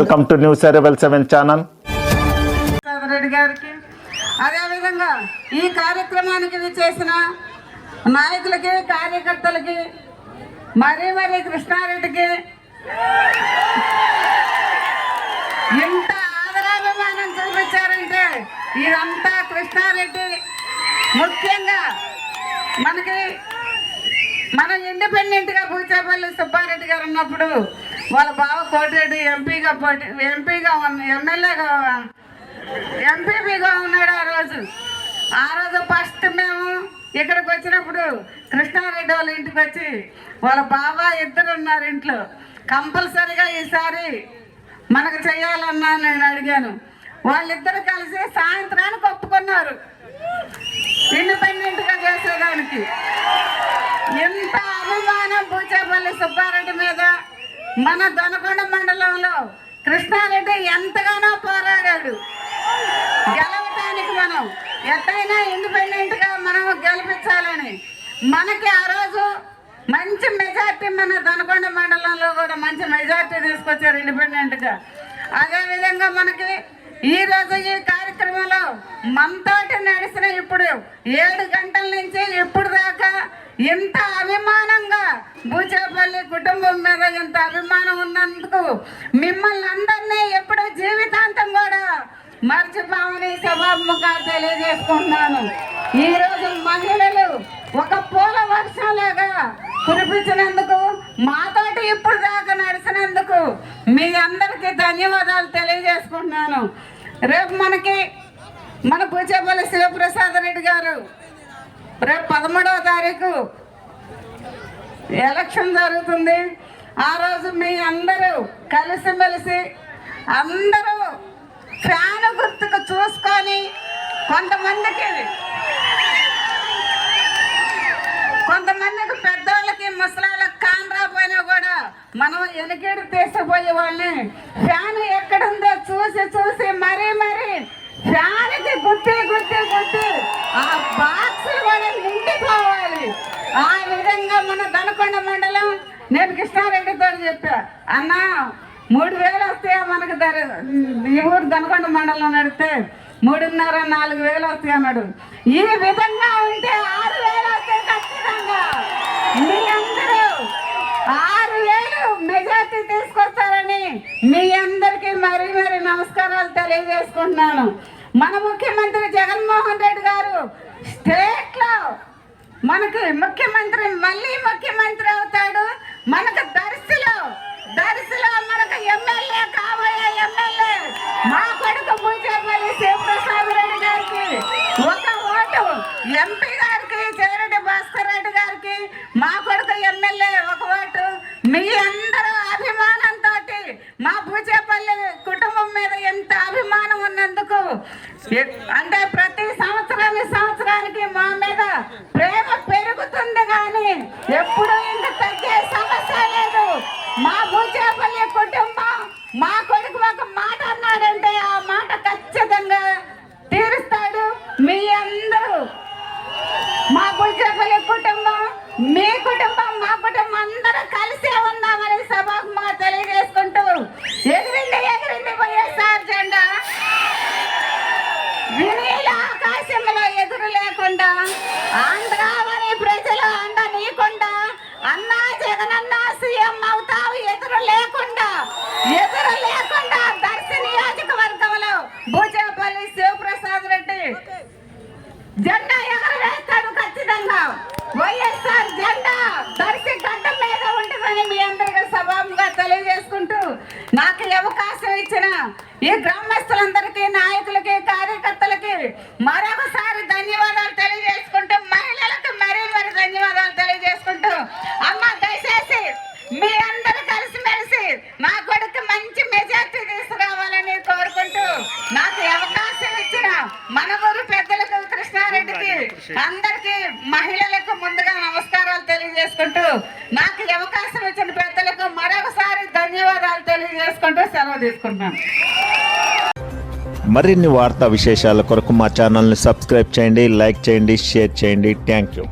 Welcome to news arrival seven channel Reddy గారికి. అదేవిధంగా ఈ కార్యక్రమానికి చేసిన నాయకులకి కార్యకర్తలకి మరీ మరీ కృష్ణారెడ్డికి ఎంత ఆదరాభిమానం చూపించారంటే ఇదంతా కృష్ణారెడ్డి. ముఖ్యంగా మనకి మన ఇండిపెండెంట్గా పూచేపల్లి సుబ్బారెడ్డి గారు ఉన్నప్పుడు వాళ్ళ బావ కోటిరెడ్డి ఎంపీగా పోటీ ఎంపీగా ఉన్న ఎమ్మెల్యేగా ఎంపీపీగా ఉన్నాడు ఆ రోజు. ఆ రోజు ఫస్ట్ మేము ఇక్కడికి వచ్చినప్పుడు కృష్ణారెడ్డి వాళ్ళ ఇంటికి వచ్చి వాళ్ళ బాబా ఇద్దరు ఉన్నారు ఇంట్లో. కంపల్సరిగా ఈసారి మనకు చేయాలన్నా నేను అడిగాను. వాళ్ళిద్దరు కలిసి సాయంత్రానికి ఒప్పుకున్నారు. ఇండిపెండెంట్గా చేసేదానికి. ఎంత అభిమానం పూచేపల్లి సుబ్బారెడ్డి మీద మన దొనకొండ మండలంలో కృష్ణారెడ్డి ఎంతగానో పోరాడాడు. గెలవటానికి మనం ఎట్టయినా ఇండిపెండెంట్గా మనం గెలిపించాలని మనకి ఆ రోజు మంచి మెజార్టీ మన దొనకొండ మండలంలో కూడా మంచి మెజార్టీ తీసుకొచ్చారు ఇండిపెండెంట్గా అదే మనకి ఈ రోజు ఈ కార్యక్రమంలో మనతోటి నడిచిన ఇప్పుడు ఏడు గంటల నుంచి ఇప్పుడు దాకా ఇంత అభిమానంగా భూచేపల్లి కుటుంబం మీద ఇంత అభిమానం ఉన్నందుకు మిమ్మల్ని అందరినీ ఎప్పుడు జీవితాంతం కూడా మర్చిపోమని సభాముఖంగా తెలియజేసుకుంటున్నాను. ఈరోజు మహిళలు ఒక పూల వర్షంలాగా కురిపించినందుకు మాతోటి ఇప్పుడు దాకా నడిచినందుకు మీ అందరికీ ధన్యవాదాలు తెలియజేసుకుంటున్నాను. రేపు మనకి మన పూచేపల్లి శివప్రసాద్ రెడ్డి గారు రేపు పదమూడవ తారీఖు ఎలక్షన్ జరుగుతుంది. ఆ రోజు మీ అందరూ కలిసిమెలిసి అందరూ ఫ్యాన్ గుర్తుకు చూసుకొని కొంతమందికి కొంతమందికి మనం వెనకేడు తీసుకుపోయే వాళ్ళని ఫ్యాన్ ఎక్కడుందో చూసి చూసి మరీ మరీ ఫ్యాన్కి గుర్తి గుర్తి గుర్తి ఆ బాక్స్ కూడా నిండిపోవాలి. ఆ విధంగా మన దనకొండ మండలం నేను కృష్ణారెడ్డితో చెప్పా అన్నా మూడు వేలు వస్తాయా మనకు ధర ఈ ఊరు దనకొండ మండలం నడితే మూడున్నర నాలుగు వేలు వస్తాయి అన్నాడు. ఈ విధంగా ఉంటే ఆరు వేలు వస్తాయి ఖచ్చితంగా. మీ అందరూ ఆరు వేలు మెజార్టీ తీసుకొస్తారని మీ అందరికీ మరీ మరీ నమస్కారాలు తెలియజేసుకుంటున్నాను. మన ముఖ్యమంత్రి జగన్మోహన్ రెడ్డి గారు స్టేట్లో మనకి ముఖ్యమంత్రి మళ్ళీ ముఖ్యమంత్రి అవుతాడు. మనకు దర్శిలో దర్శిలో మనకు ఎమ్మెల్యే కాబోయే ఎమ్మెల్యే మా కొడుకు పూజపల్లి శివప్రసాద్ రెడ్డి గారికి ఒక ఓటు ఎంపీ గారికి చేరడి భాస్కర్ రెడ్డి గారికి మా కొడుకు ఎమ్మెల్యే ఒక ఓటు మీ అందరూ అభిమానంతో మా పూచేపల్లి కుటుంబం మీద ఎంత అభిమానం ఉన్నందుకు ఎ- అంటే ప్రతి సంవత్సరానికి సంవత్సరానికి మా మీద ప్రేమ పెరుగుతుంది కానీ ఎప్పుడు ఇంత తగ్గే సమస్య లేదు. మా భూచేపల్లి కుటుంబం మా కొడుకు ఒక మాట అన్నాడంటే ఆ మాట ఖచ్చితంగా తీరుస్తాడు. మీ అందరూ మా భూచేపల్లి కుటుంబం మీ కుటుంబం మా కుటుంబం అందరూ జెండా ఎగర వేస్తాడు ఖచ్చితంగా. వైఎస్ఆర్ జెండా దర్శి గడ్డ మీద ఉంటుందని మీ అందరికీ సభాముగా తెలియజేసుకుంటూ నాకు అవకాశం ఇచ్చిన ఈ గ్రామస్తులందరికీ నాయకులకి కార్యకర్తలకి మరొకసారి ధన్యవాదాలు తెలియజేసుకుంటూ మహిళలకు మరీ మరి ధన్యవాదాలు తెలియజేసుకుంటూ అమ్మ దయచేసి మీ అందరూ కలిసిమెలిసి నా కొడుకు మంచి మెజార్టీ తీసుకురావాలని కోరుకుంటూ నాకు అవకాశం ఇచ్చిన మన ఊరు పెద్దలకు కృష్ణారెడ్డికి అందరికి మహిళలకు ముందుగా నమస్కారాలు తెలియజేసుకుంటూ నాకు ఈ అవకాశం ఇచ్చిన పెద్దలకు మరొకసారి ధన్యవాదాలు తెలియజేసుకుంటూ సెలవు తీసుకుంటున్నాను. మరిన్ని వార్తా విశేషాల కొరకు మా ఛానల్ని సబ్స్క్రైబ్ చేయండి లైక్ చేయండి షేర్ చేయండి. Thank you